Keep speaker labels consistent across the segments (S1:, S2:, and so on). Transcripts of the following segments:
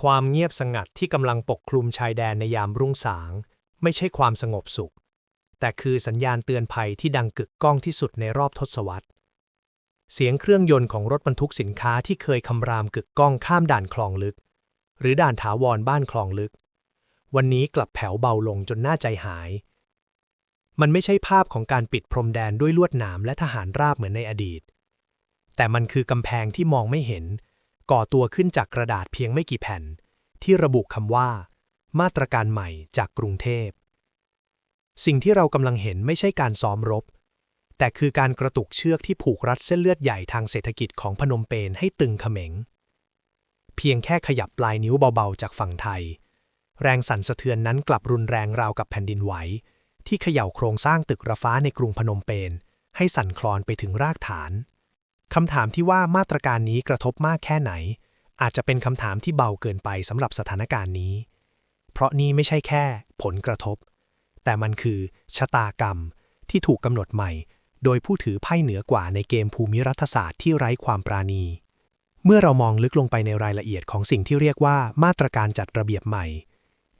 S1: ความเงียบสงัดที่กำลังปกคลุมชายแดนในยามรุ่งสาง ไม่ใช่ความสงบสุข แต่คือสัญญาณเตือนภัยที่ดังกึกก้องที่สุดในรอบทศวรรษ เสียงเครื่องยนต์ของรถบรรทุกสินค้าที่เคยคำรามกึกก้องข้ามด่านคลองลึก หรือด่านถาวรบ้านคลองลึก วันนี้กลับแผ่วเบาลงจนน่าใจหาย มันไม่ใช่ภาพของการปิดพรมแดนด้วยลวดหนามและทหารราบเหมือนในอดีต แต่มันคือกำแพงที่มองไม่เห็น ก่อตัวขึ้นจากกระดาษเพียงไม่กี่แผ่น ที่ระบุคำว่า มาตรการใหม่จากกรุงเทพ สิ่งที่เรากำลังเห็นไม่ใช่การซ้อมรบ แต่คือการกระตุกเชือกที่ผูกรัดเส้นเลือดใหญ่ทางเศรษฐกิจของพนมเปญให้ตึงเขม็ง เพียงแค่ขยับปลายนิ้วเบาๆ จากฝั่งไทย แรงสั่นสะเทือนนั้นกลับรุนแรงราวกับแผ่นดินไหวที่เขย่าโครงสร้างตึกระฟ้าในกรุงพนมเปญให้สั่นคลอนไปถึงรากฐาน คำถามที่ว่ามาตรการนี้กระทบมากแค่ไหน อาจจะเป็นคำถามที่เบาเกินไปสำหรับสถานการณ์นี้ เพราะนี่ไม่ใช่แค่ผลกระทบ แต่มันคือชะตากรรมที่ถูกกำหนดใหม่ โดยผู้ถือไพ่เหนือกว่าในเกมภูมิรัฐศาสตร์ที่ไร้ความปราณี เมื่อเรามองลึกลงไปในรายละเอียดของสิ่งที่เรียกว่ามาตรการจัดระเบียบใหม่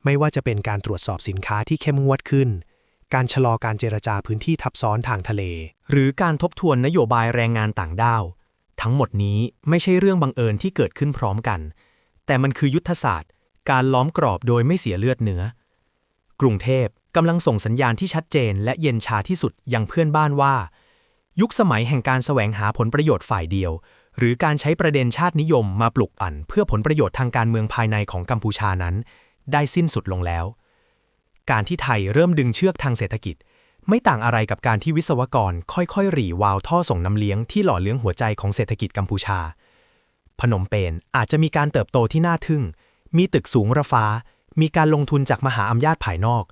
S1: ไม่ว่าจะเป็นการตรวจสอบสินค้าที่เข้มงวดขึ้น การชะลอการเจรจาพื้นที่ทับซ้อนทางทะเล
S2: หรือการทบทวนนโยบายแรงงานต่างด้าว ทั้งหมดนี้ไม่ใช่เรื่องบังเอิญที่เกิดขึ้นพร้อมกัน แต่มันคือยุทธศาสตร์ การล้อมกรอบโดยไม่เสียเลือดเนื้อ กรุงเทพกำลังส่งสัญญาณที่ชัดเจน และเย็นชาที่สุดยังเพื่อนบ้านว่า ยุคสมัยแห่งการแสวงหาผลประโยชน์ฝ่ายเดียว หรือการใช้ประเด็นชาตินิยมมาปลุกปั่น เพื่อผลประโยชน์ทางการเมืองภายในของกัมพูชานั้น ได้สิ้นสุดลงแล้ว การที่ไทยเริ่มดึงเชือกทางเศรษฐกิจ ไม่ต่างอะไรกับการที่วิศวกรค่อยๆ หรี่วาล์วท่อส่งน้ำเลี้ยงที่หล่อเลี้ยงหัวใจของเศรษฐกิจกัมพูชา พนมเปญอาจจะมีการเติบโตที่น่าทึ่ง มีตึกสูงระฟ้า มีการลงทุนจากมหาอำนาจภายนอก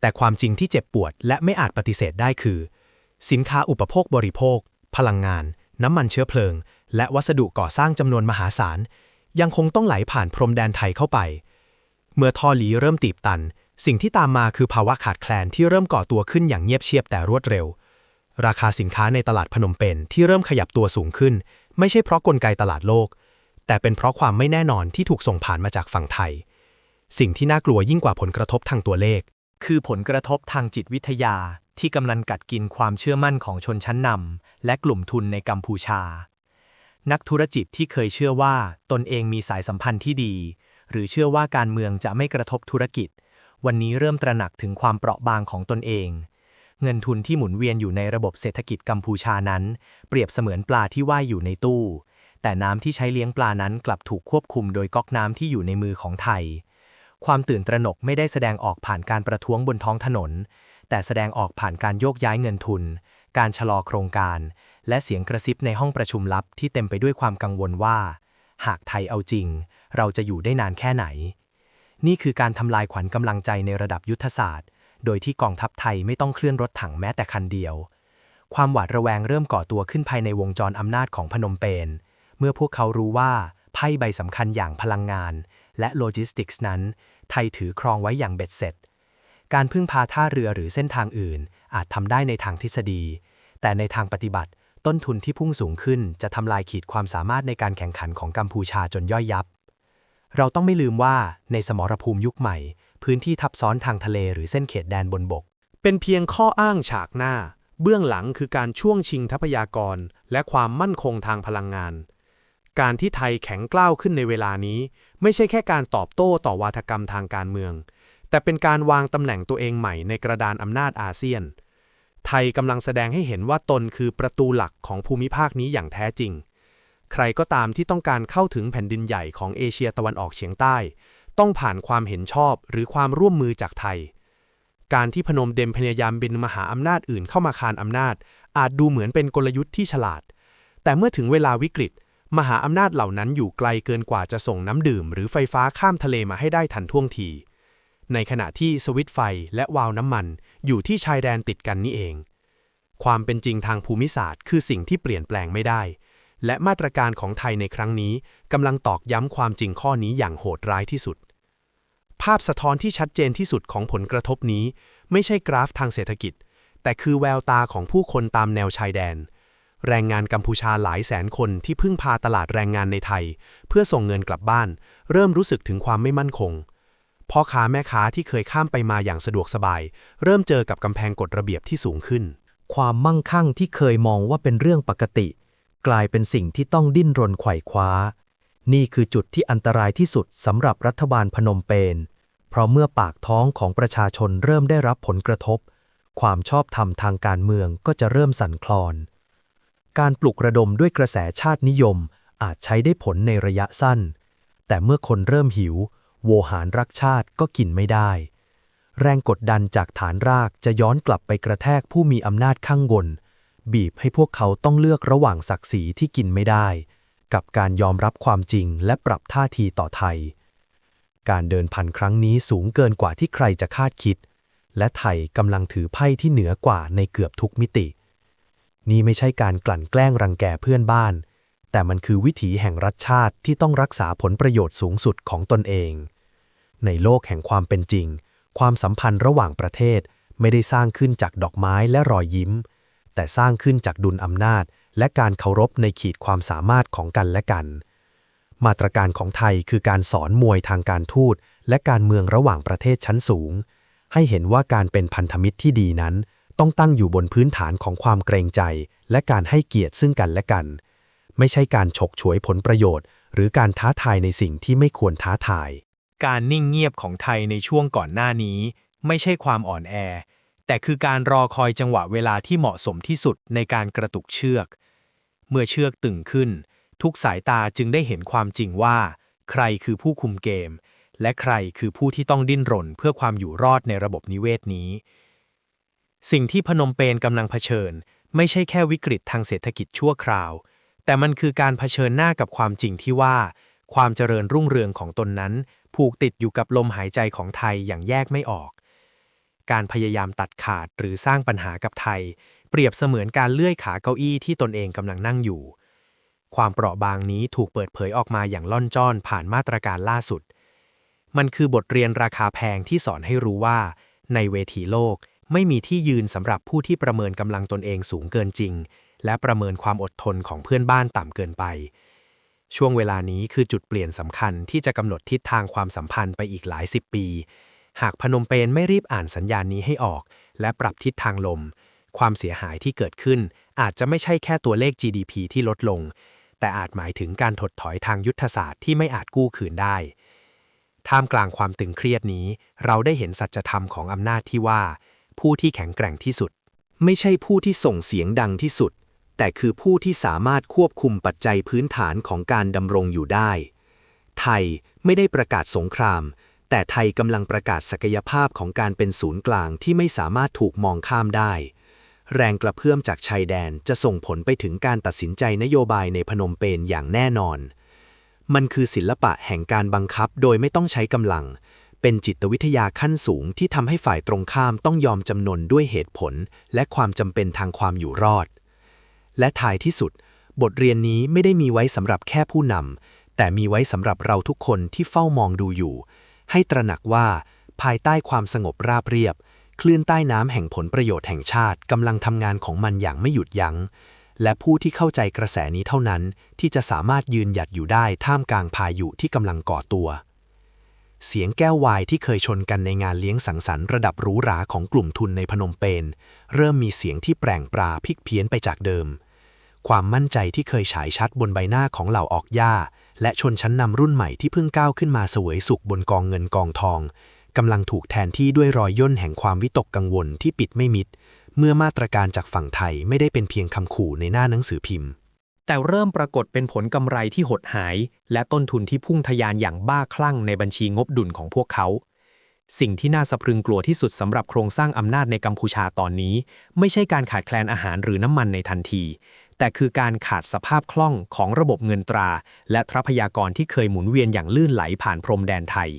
S2: แต่ความจริงที่เจ็บปวดและไม่อาจปฏิเสธได้คือ สินค้าอุปโภคบริโภค พลังงาน น้ำมันเชื้อเพลิง และวัสดุก่อสร้างจำนวนมหาศาลยังคงต้องไหลผ่านพรมแดนไทยเข้าไป เมื่อท่อหลีเริ่มตีบตัน สิ่งที่ตามมาคือภาวะขาดแคลนที่เริ่มก่อตัวขึ้นอย่างเงียบเชียบแต่รวดเร็ว ราคาสินค้าในตลาดพนมเปญที่เริ่มขยับตัวสูงขึ้น ไม่ใช่เพราะกลไกตลาดโลก แต่เป็นเพราะความไม่แน่นอนที่ถูกส่งผ่านมาจากฝั่งไทย สิ่งที่น่ากลัวยิ่งกว่าผลกระทบทางตัวเลข
S1: คือผลกระทบทางจิตวิทยาที่กำลังกัดกินความเชื่อมั่นของชนชั้นนำและกลุ่มทุนในกัมพูชา นักธุรกิจที่เคยเชื่อว่าตนเองมีสายสัมพันธ์ที่ดี หรือเชื่อว่าการเมืองจะไม่กระทบธุรกิจ วันนี้เริ่มตระหนักถึงความเปราะบางของตนเอง เงินทุนที่หมุนเวียนอยู่ในระบบเศรษฐกิจกัมพูชานั้น เปรียบเสมือนปลาที่ว่ายอยู่ในตู้ แต่น้ำที่ใช้เลี้ยงปลานั้นกลับถูกควบคุมโดยก๊อกน้ำที่อยู่ในมือของไทย ความตื่นตระหนกไม่ได้แสดงออกผ่านการประท้วงบนท้องถนน แต่แสดงออกผ่านการโยกย้ายเงินทุน การชะลอโครงการ และเสียงกระซิบในห้องประชุมลับที่เต็มไปด้วยความกังวลว่า หากไทยเอาจริง เราจะอยู่ได้นานแค่ไหน นี่คือการทำลายขวัญกำลังใจในระดับยุทธศาสตร์ โดยที่กองทัพไทยไม่ต้องเคลื่อนรถถังแม้แต่คันเดียว ความหวาดระแวงเริ่มก่อตัวขึ้นภายในวงจรอำนาจของพนมเปญ เมื่อพวกเขารู้ว่าไพ่ใบสำคัญอย่างพลังงาน และโลจิสติกส์นั้น ไทยถือครองไว้อย่างเบ็ดเสร็จ การพึ่งพาท่าเรือหรือเส้นทางอื่น อาจทำได้ในทางทฤษฎี แต่ในทางปฏิบัติ ต้นทุนที่พุ่งสูงขึ้นจะทำลายขีดความสามารถในการแข่งขันของกัมพูชาจนย่อยยับ เราต้องไม่ลืมว่าในสมรภูมิยุคใหม่ พื้นที่ทับซ้อนทางทะเลหรือเส้นเขตแดนบนบก
S3: เป็นเพียงข้ออ้างฉากหน้า เบื้องหลังคือการช่วงชิงทรัพยากร และความมั่นคงทางพลังงาน การที่ไทยแข็งกล้าวขึ้นในเวลานี้ ไม่ใช่แค่การตอบโต้ต่อวาทกรรมทางการเมือง แต่เป็นการวางตำแหน่งตัวเองใหม่ในกระดานอำนาจอาเซียน ไทยกำลังแสดงให้เห็นว่าตนคือประตูหลักของภูมิภาคนี้อย่างแท้จริง ใครก็ตามที่ต้องการเข้าถึงแผ่นดินใหญ่ของเอเชียตะวันออกเฉียงใต้ ต้องผ่านความเห็นชอบหรือความร่วมมือจากไทย การที่พนมเดมพยายามบินมหาอำนาจอื่นเข้ามาคานอำนาจ อาจดูเหมือนเป็นกลยุทธ์ที่ฉลาด แต่เมื่อถึงเวลาวิกฤต มหาอำนาจเหล่านั้นอยู่ไกลเกินกว่าจะส่งน้ำดื่ม หรือไฟฟ้าข้ามทะเลมาให้ได้ทันท่วงที ในขณะที่สวิตไฟและวาล์วน้ำมันอยู่ที่ชายแดนติดกันนี่เอง ความเป็นจริงทางภูมิศาสตร์ คือสิ่งที่เปลี่ยนแปลงไม่ได้ และมาตรการของไทยในครั้งนี้กำลังตอกย้ำความจริงข้อนี้อย่างโหดร้ายที่สุด ภาพสะท้อนที่ชัดเจนที่สุดของผลกระทบนี้ ไม่ใช่กราฟทางเศรษฐกิจ แต่คือแววตาของผู้คนตามแนวชายแดน แรงงานกัมพูชาหลายแสนคนที่พึ่งพาตลาดแรงงานในไทย เพื่อส่งเงินกลับบ้าน เริ่มรู้สึกถึงความไม่มั่นคงพ่อค้าแม่ค้าที่เคยข้ามไปมาอย่างสะดวกสบาย เริ่มเจอกับกำแพงกฎระเบียบที่สูงขึ้น
S4: ความมั่งคั่งที่เคยมองว่าเป็นเรื่องปกติ กลายเป็นสิ่งที่ต้องดิ้นรนไขว่คว้า นี่คือจุดที่อันตรายที่สุดสำหรับรัฐบาลพนมเปญ เพราะเมื่อปากท้องของประชาชนเริ่มได้รับผลกระทบ ความชอบธรรมทางการเมืองก็จะเริ่มสั่นคลอน การปลุกระดมด้วยกระแสชาตินิยมอาจใช้ได้ผลในระยะสั้น แต่เมื่อคนเริ่มหิว โวหารรักชาติก็กินไม่ได้ แรงกดดันจากฐานรากจะย้อนกลับไปกระแทกผู้มีอำนาจข้างบน บีบให้พวกเขาต้องเลือกระหว่างศักดิ์ศรีที่กินไม่ได้ กับการยอมรับความจริงและปรับท่าทีต่อไทย การเดินพันครั้งนี้สูงเกินกว่าที่ใครจะคาดคิด และไทยกำลังถือไพ่ที่เหนือกว่าในเกือบทุกมิติ นี่ไม่ใช่การกลั่นแกล้งรังแกเพื่อนบ้าน แต่มันคือวิถีแห่งรัฐชาติที่ต้องรักษาผลประโยชน์สูงสุดของตนเอง ในโลกแห่งความเป็นจริง ความสัมพันธ์ระหว่างประเทศไม่ได้สร้างขึ้นจากดอกไม้และรอยยิ้ม แต่สร้างขึ้นจากดุลอำนาจ และการเคารพในขีดความสามารถของกันและกัน มาตรการของไทยคือการสอนมวยทางการทูต และการเมืองระหว่างประเทศชั้นสูง ให้เห็นว่าการเป็นพันธมิตรที่ดีนั้น ต้องตั้งอยู่บนพื้นฐานของความเกรงใจ และการให้เกียรติซึ่งกันและกัน ไม่ใช่การฉกฉวยผลประโยชน์ หรือการท้าทายในสิ่งที่ไม่ควรท้าทาย
S2: การนิ่งเงียบของไทยในช่วงก่อนหน้านี้ ไม่ใช่ความอ่อนแอ แต่คือการรอคอยจังหวะเวลาที่เหมาะสมที่สุดในการกระตุกเชือก เมื่อเชือกตึงขึ้น ทุกสายตาจึงได้เห็นความจริงว่า ใครคือผู้คุมเกม และใครคือผู้ที่ต้องดิ้นรนเพื่อความอยู่รอดในระบบนิเวศนี้ สิ่งที่พนมเปญกำลังเผชิญ ไม่ใช่แค่วิกฤตทางเศรษฐกิจชั่วคราว แต่มันคือการเผชิญหน้ากับความจริงที่ว่า ความเจริญรุ่งเรืองของตนนั้น ผูกติดอยู่กับลมหายใจของไทยอย่างแยกไม่ออก การพยายามตัดขาดหรือสร้างปัญหากับไทย เปรียบเสมือนการเลื่อยขาเก้าอี้ที่ตนเองกำลังนั่งอยู่ ความเปราะบางนี้ถูกเปิดเผยออกมาอย่างล่อนจ้อนผ่านมาตรการล่าสุด มันคือบทเรียนราคาแพงที่สอนให้รู้ว่า ในเวทีโลกไม่มีที่ยืนสำหรับผู้ที่ประเมินกำลังตนเองสูงเกินจริง และประเมินความอดทนของเพื่อนบ้านต่ำเกินไป ช่วงเวลานี้คือจุดเปลี่ยนสำคัญที่จะกำหนดทิศทางความสัมพันธ์ไปอีกหลายสิบปี หากพนมเปญไม่รีบอ่านสัญญาณนี้ให้ออก และปรับทิศทางลม ความเสียหายที่เกิดขึ้น อาจจะไม่ใช่แค่ตัวเลข GDP ที่ลดลง แต่อาจหมายถึงการถดถอยทางยุทธศาสตร์ที่ไม่อาจกู้คืนได้ ท่ามกลางความตึงเครียดนี้ เราได้เห็นสัจธรรมของอำนาจที่ว่า ผู้ที่แข็งแกร่งที่สุด
S5: ไม่ใช่ผู้ที่ส่งเสียงดังที่สุด แต่คือผู้ที่สามารถควบคุมปัจจัยพื้นฐานของการดำรงอยู่ได้ ไทยไม่ได้ประกาศสงคราม แต่ไทยกำลังประกาศศักยภาพของการเป็นศูนย์กลางที่ไม่สามารถถูกมองข้ามได้ แรงกระเพื่อมจากชายแดนจะส่งผลไปถึงการตัดสินใจนโยบายในพนมเปญอย่างแน่นอน มันคือศิลปะแห่งการบังคับโดยไม่ต้องใช้กำลัง เป็นจิตวิทยาขั้นสูงที่ทำให้ฝ่ายตรงข้ามต้องยอมจำนนด้วยเหตุผล และความจำเป็นทางความอยู่รอด และท้ายที่สุด บทเรียนนี้ไม่ได้มีไว้สำหรับแค่ผู้นำแต่มีไว้สำหรับเราทุกคนที่เฝ้ามองดูอยู่ ให้ตระหนักว่า ภายใต้ความสงบราบเรียบ คลื่นใต้น้ำแห่งผลประโยชน์แห่งชาติกำลังทำงานของมันอย่างไม่หยุดยัง้ง และผู้ที่เข้าใจกระแสนี้เท่านั้น ที่จะสามารถยืนหยัดอยู่ได้ท่ามกลางพายุที่กำลังก่อตัว เสียงแก้ววายที่เคยชนกันในงานเลี้ยงสังสรรค์ระดับหรูหราของกลุ่มทุนในพนมเปญเริ่มมีเสียงที่แปลงปลาพลิกเพี้ยนไปจากเดิม ความมั่นใจที่เคยฉายชัดบนใบหน้าของเหล่าออกย่า และชนชั้นนำรุ่นใหม่ที่เพิ่งก้าวขึ้นมาเสวยสุขบนกองเงินกองทองกำลังถูกแทนที่ด้วยรอยย่นแห่งความวิตกกังวลที่ปิดไม่มิด เมื่อมาตรการจากฝั่งไทยไม่ได้เป็นเพียงคำขู่ในหน้าหนังสือพิมพ์
S2: แต่เริ่มปรากฏเป็นผลกำไรที่หดหาย และต้นทุนที่พุ่งทะยานอย่างบ้าคลั่งในบัญชีงบดุลของพวกเขา สิ่งที่น่าสะพรึงกลัวที่สุดสำหรับโครงสร้างอำนาจในกัมพูชาตอนนี้ ไม่ใช่การขาดแคลนอาหารหรือน้ำมันในทันที แต่คือการขาดสภาพคล่องของระบบเงินตรา และทรัพยากรที่เคยหมุนเวียนอย่างลื่นไหลผ่านพรมแดนไทย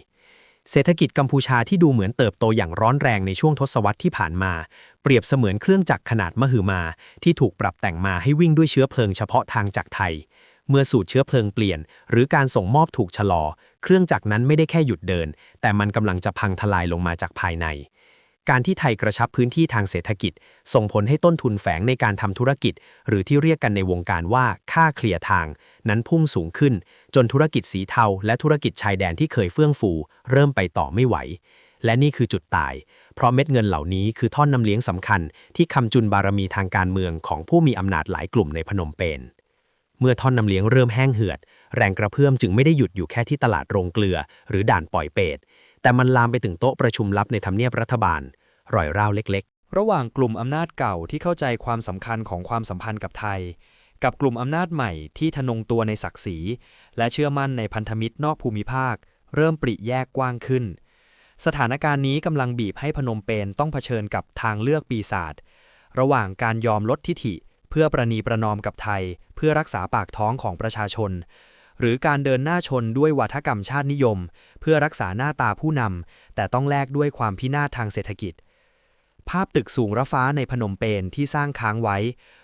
S2: เศรษฐกิจกัมพูชาที่ดูเหมือนเติบโตอย่างร้อนแรงในช่วงทศวรรษที่ผ่านมา เปรียบเสมือนเครื่องจักรขนาดมหึมา ที่ถูกปรับแต่งมาให้วิ่งด้วยเชื้อเพลิงเฉพาะทางจากไทย เมื่อสูตรเชื้อเพลิงเปลี่ยน หรือการส่งมอบถูกชะลอ เครื่องจักรนั้นไม่ได้แค่หยุดเดิน แต่มันกำลังจะพังทลายลงมาจากภายใน
S3: การที่ไทยกระชับพื้นที่ทางเศรษฐกิจ ส่งผลให้ต้นทุนแฝงในการทำธุรกิจ หรือที่เรียกกันในวงการว่าค่าเคลียร์ทาง นั้นพุ่งสูงขึ้น จนธุรกิจสีเทา และธุรกิจชายแดนที่เคยเฟื่องฟู เริ่มไปต่อไม่ไหว และนี่คือจุดตาย เพราะเม็ดเงินเหล่านี้คือท่อนนำเลี้ยงสำคัญ ที่คำจุนบารมีทางการเมืองของผู้มีอำนาจหลายกลุ่มในพนมเปญเมื่อท่อนนำเลี้ยงเริ่มแห้งเหือด แรงกระเพื่อมจึงไม่ได้หยุดอยู่แค่ที่ตลาดโรงเกลือ หรือด่านปล่อยเป็ด แต่มันลามไปถึงโต๊ะประชุมลับในทำเนียบรัฐบาล รอยร้าวเล็กๆ
S2: ระหว่างกลุ่มอำนาจเก่าที่เข้าใจความสำคัญของความสัมพันธ์กับไทย กับกลุ่มอำนาจใหม่ที่ทะนงตัวในศักดิ์ศรีและเชื่อมั่นในพันธมิตรนอกภูมิภาค เริ่มปริแยกกว้างขึ้น สถานการณ์นี้กำลังบีบให้พนมเปญต้องเผชิญกับทางเลือกปีศาจระหว่างการยอมลดทิฐิ เพื่อประนีประนอมกับไทย เพื่อรักษาปากท้องของประชาชน หรือการเดินหน้าชนด้วยวัฒกรรมชาตินิยม เพื่อรักษาหน้าตาผู้นำแต่ต้องแลกด้วยความพินาศทางเศรษฐกิจ ภาพตึกสูงระฟ้าในพนมเปญที่สร้างค้างไว้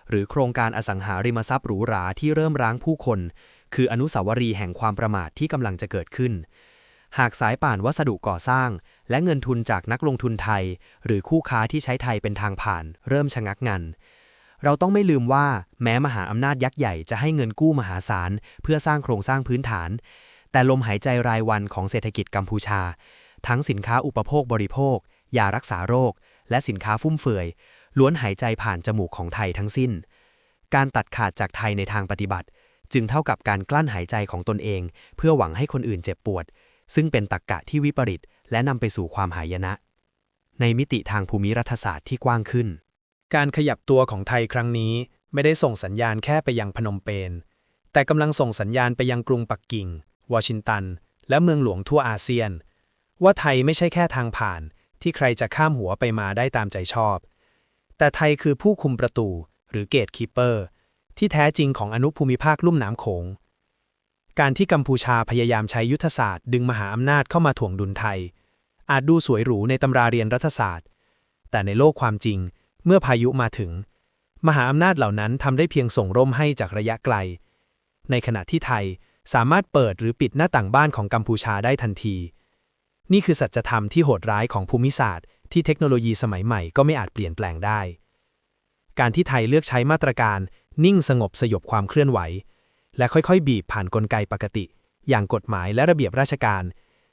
S2: หรือโครงการอสังหาริมทรัพย์หรูหราที่เริ่มร้างผู้คน คืออนุสาวรีย์แห่งความประมาทที่กำลังจะเกิดขึ้น หากสายป่านวัสดุก่อสร้าง และเงินทุนจากนักลงทุนไทย หรือคู่ค้าที่ใช้ไทยเป็นทางผ่าน เริ่มชะงักงัน เราต้องไม่ลืมว่าแม้มหาอำนาจยักษ์ใหญ่จะให้เงินกู้มหาศาล เพื่อสร้างโครงสร้างพื้นฐาน แต่ลมหายใจรายวันของเศรษฐกิจกัมพูชา ทั้งสินค้าอุปโภคบริโภคยารักษาโรค และสินค้าฟุ่มเฟือย ล้วนหายใจผ่านจมูกของไทยทั้งสิ้น การตัดขาดจากไทยในทางปฏิบัติ จึงเท่ากับการกลั้นหายใจของตนเอง เพื่อหวังให้คนอื่นเจ็บปวด ซึ่งเป็นตรรกกะที่วิปริตและนำไปสู่ความหายนะ ในมิติทางภูมิรัฐศาสตร์ที่กว้างขึ้น
S1: การขยับตัวของไทยครั้งนี้ไม่ได้ส่งสัญญาณแค่ไปยังพนมเปญ แต่กำลังส่งสัญญาณไปยังกรุงปักกิ่ง วอชิงตัน และเมืองหลวงทั่วอาเซียน ว่าไทยไม่ใช่แค่ทางผ่าน ที่ใครจะข้ามหัวไปมาได้ตามใจชอบ แต่ไทยคือผู้คุมประตู หรือเกตคีเปอร์ ที่แท้จริงของอนุภูมิภาคลุ่มน้ำโขง การที่กัมพูชาพยายามใช้ยุทธศาสตร์ ดึงมหาอำนาจเข้ามาถ่วงดุลไทย อาจดูสวยหรูในตำราเรียนรัฐศาสตร์ แต่ในโลกความจริง เมื่อพายุมาถึง มหาอำนาจเหล่านั้นทำได้เพียงส่งร่มให้จากระยะไกล ในขณะที่ไทยสามารถเปิดหรือปิดหน้าต่างบ้านของกัมพูชาได้ทันที นี่คือสัจธรรมที่โหดร้ายของภูมิศาสตร์ ที่เทคโนโลยีสมัยใหม่ก็ไม่อาจเปลี่ยนแปลงได้ การที่ไทยเลือกใช้มาตรการ นิ่งสงบสยบความเคลื่อนไหว และค่อยๆ บีบผ่านนกลไกปกติ อย่างกฎหมายและระเบียบราชการ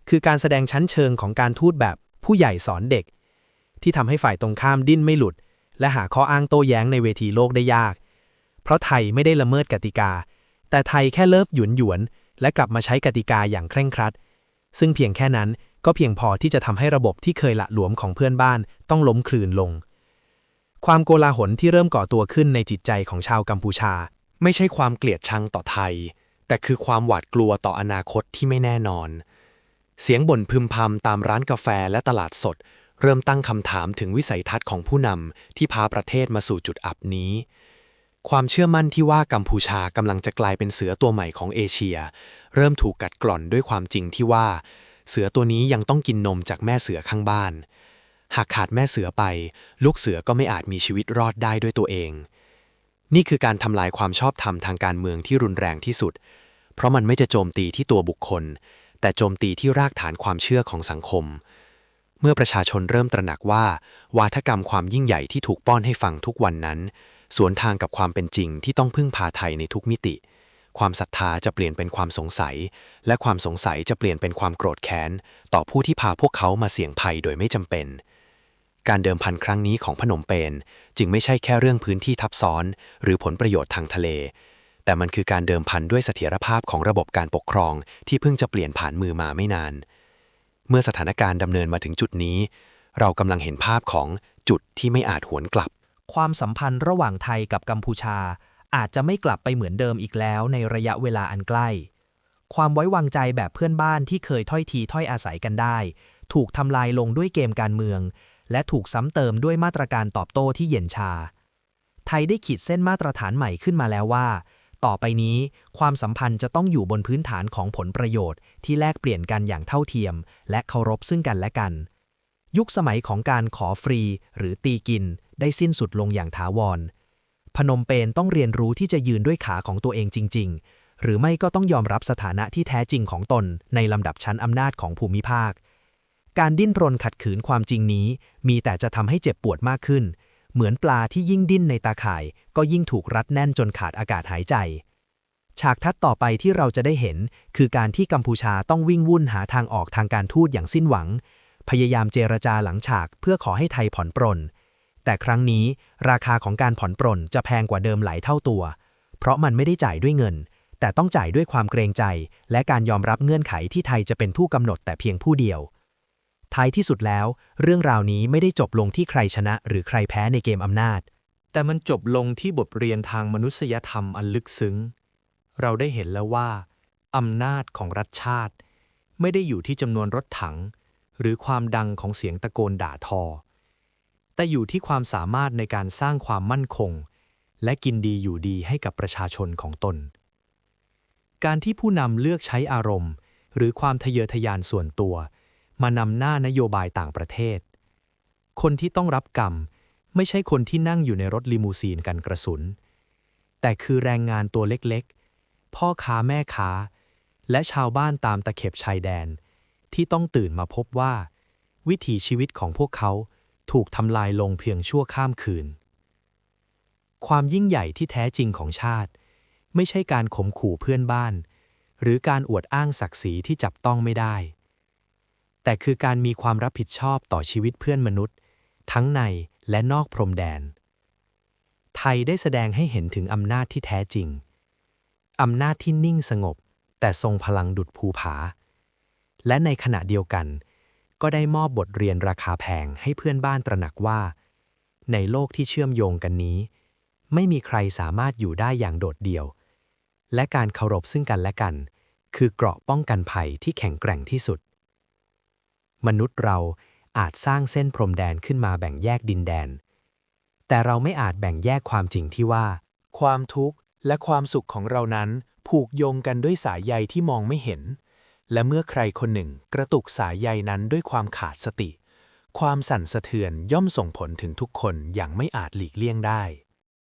S1: คือการแสดงชั้นเชิงของการทูตแบบผู้ใหญ่สอนเด็ก ที่ทำให้ฝ่ายตรงข้ามดิ้นไม่หลุด และหาข้ออ้างโต้แย้งในเวทีโลกได้ยาก เพราะไทยไม่ได้ละเมิดกติกา แต่ไทยแค่เลิกหยุนหยวน และกลับมาใช้กติกาอย่างเคร่งครัด ซึ่งเพียงแค่นั้นก็เพียงพอที่จะทำให้ระบบที่เคยละหลวมของเพื่อนบ้านต้องล้มคลืนลง ความโกลาหลที่เริ่มก่อตัวขึ้นในจิตใจของชาวกัมพูชา
S5: ไม่ใช่ความเกลียดชังต่อไทย แต่คือความหวาดกลัวต่ออนาคตที่ไม่แน่นอน เสียงบ่นพึมพำตามร้านกาแฟและตลาดสด เริ่มตั้งคำถามถึงวิสัยทัศน์ของผู้นำที่พาประเทศมาสู่จุดอับนี้ ความเชื่อมั่นที่ว่ากัมพูชากำลังจะกลายเป็นเสือตัวใหม่ของเอเชีย เริ่มถูกกัดกร่อนด้วยความจริงที่ว่า เสือตัวนี้ยังต้องกินนมจากแม่เสือข้างบ้าน หากขาดแม่เสือไป ลูกเสือก็ไม่อาจมีชีวิตรอดได้ด้วยตัวเอง นี่คือการทำลายความชอบธรรมทางการเมืองที่รุนแรงที่สุด เพราะมันไม่จะโจมตีที่ตัวบุคคล แต่โจมตีที่รากฐานความเชื่อของสังคมเเมื่อประชาชนเริ่มตระหนักว่า วาทกรรมความยิ่งใหญ่ที่ถูกป้อนให้ฟังทุกวันนั้น สวนทางกับความเป็นจริงที่ต้องพึ่งพาไทยในทุกมิติ ความศรัทธาจะเปลี่ยนเป็นความสงสัย และความสงสัยจะเปลี่ยนเป็นความโกรธแค้น ต่อผู้ที่พาพวกเขามาเสี่ยงภัยโดยไม่จำเป็น การเดิมพันครั้งนี้ของพนมเปญจึงไม่ใช่แค่เรื่องพื้นที่ทับซ้อน หรือผลประโยชน์ทางทะเล แต่มันคือการเดิมพันด้วยเสถียรภาพของระบบการปกครองที่เพิ่งจะเปลี่ยนผ่านมือมาไม่นาน เมื่อสถานการณ์ดำเนินมาถึงจุดนี้ เรากำลังเห็นภาพของจุดที่ไม่อาจหวนกลับ
S6: ความสัมพันธ์ระหว่างไทยกับกัมพูชา อาจจะไม่กลับไปเหมือนเดิมอีกแล้วในระยะเวลาอันใกล้ ความไว้วางใจแบบเพื่อนบ้านที่เคยถ้อยทีถ้อยอาศัยกันได้ ถูกทำลายลงด้วยเกมการเมือง และถูกซ้ำเติมด้วยมาตรการตอบโต้ที่เย็นชา ไทยได้ขีดเส้นมาตรฐานใหม่ขึ้นมาแล้วว่า ต่อไปนี้ ความสัมพันธ์จะต้องอยู่บนพื้นฐานของผลประโยชน์ ที่แลกเปลี่ยนกันอย่างเท่าเทียม และเคารพซึ่งกันและกัน ยุคสมัยของการขอฟรี หรือตีกิน ได้สิ้นสุดลงอย่างถาวร พนมเปญต้องเรียนรู้ที่จะยืนด้วยขาของตัวเองจริง ๆ หรือไม่ก็ต้องยอมรับสถานะที่แท้จริงของตน ในลำดับชั้นอำนาจของภูมิภาค การดิ้นรนขัดขืนความจริงนี้ มีแต่จะทำให้เจ็บปวดมากขึ้น เหมือนปลาที่ยิ่งดิ้นในตาข่าย ก็ยิ่งถูกรัดแน่นจนขาดอากาศหายใจ ฉากทัดต่อไปที่เราจะได้เห็น คือการที่กัมพูชาต้องวิ่งวุ่นหาทางออกทางการทูตอย่างสิ้นหวัง พยายามเจรจาหลังฉากเพื่อขอให้ไทยผ่อนปรน แต่ครั้งนี้ราคาของการผ่อนปรนจะแพงกว่าเดิมหลายเท่าตัว เพราะมันไม่ได้จ่ายด้วยเงิน แต่ต้องจ่ายด้วยความเกรงใจ และการยอมรับเงื่อนไขที่ไทยจะเป็นผู้กำหนดแต่เพียงผู้เดียว ท้ายที่สุดแล้ว เรื่องราวนี้ไม่ได้จบลงที่ใครชนะหรือใครแพ้ในเกมอำนาจ
S2: แต่มันจบลงที่บทเรียนทางมนุษยธรรมอันลึกซึ้ง เราได้เห็นแล้วว่าอำนาจของรัฐชาติ ไม่ได้อยู่ที่จำนวนรถถัง หรือความดังของเสียงตะโกนด่าทอ แต่อยู่ที่ความสามารถในการสร้างความมั่นคง และกินดีอยู่ดีให้กับประชาชนของตน การที่ผู้นำเลือกใช้อารมณ์ หรือความทะเยอทะยานส่วนตัว มานำหน้านโยบายต่างประเทศ คนที่ต้องรับกรรม ไม่ใช่คนที่นั่งอยู่ในรถลิมูซีนกันกระสุน แต่คือแรงงานตัวเล็กๆ พ่อค้าแม่ค้า และชาวบ้านตามตะเข็บชายแดน ที่ต้องตื่นมาพบว่า วิถีชีวิตของพวกเขาถูกทำลายลงเพียงชั่วข้ามคืน ความยิ่งใหญ่ที่แท้จริงของชาติ ไม่ใช่การข่มขู่เพื่อนบ้าน หรือการอวดอ้างศักดิ์ศรีที่จับต้องไม่ได้ แต่คือการมีความรับผิดชอบต่อชีวิตเพื่อนมนุษย์ ทั้งในและนอกพรมแดน ไทยได้แสดงให้เห็นถึงอำนาจที่แท้จริง อำนาจที่นิ่งสงบ แต่ทรงพลังดุดภูผา และในขณะเดียวกัน ก็ได้มอบบทเรียนราคาแพงให้เพื่อนบ้านตระหนักว่า ในโลกที่เชื่อมโยงกันนี้ ไม่มีใครสามารถอยู่ได้อย่างโดดเดี่ยว และการเคารพซึ่งกันและกัน คือเกราะป้องกันภัยที่แข็งแกร่งที่สุด มนุษย์เราอาจสร้างเส้นพรมแดนขึ้นมาแบ่งแยกดินแดน แต่เราไม่อาจแบ่งแยกความจริงที่ว่า ความทุกข์และความสุขของเรานั้นผูกโยงกันด้วยสายใยที่มองไม่เห็น และเมื่อใครคนหนึ่งกระตุกสายใยนั้นด้วยความขาดสติ ความสั่นสะเทือนย่อมส่งผลถึงทุกคนอย่างไม่อาจหลีกเลี่ยงได้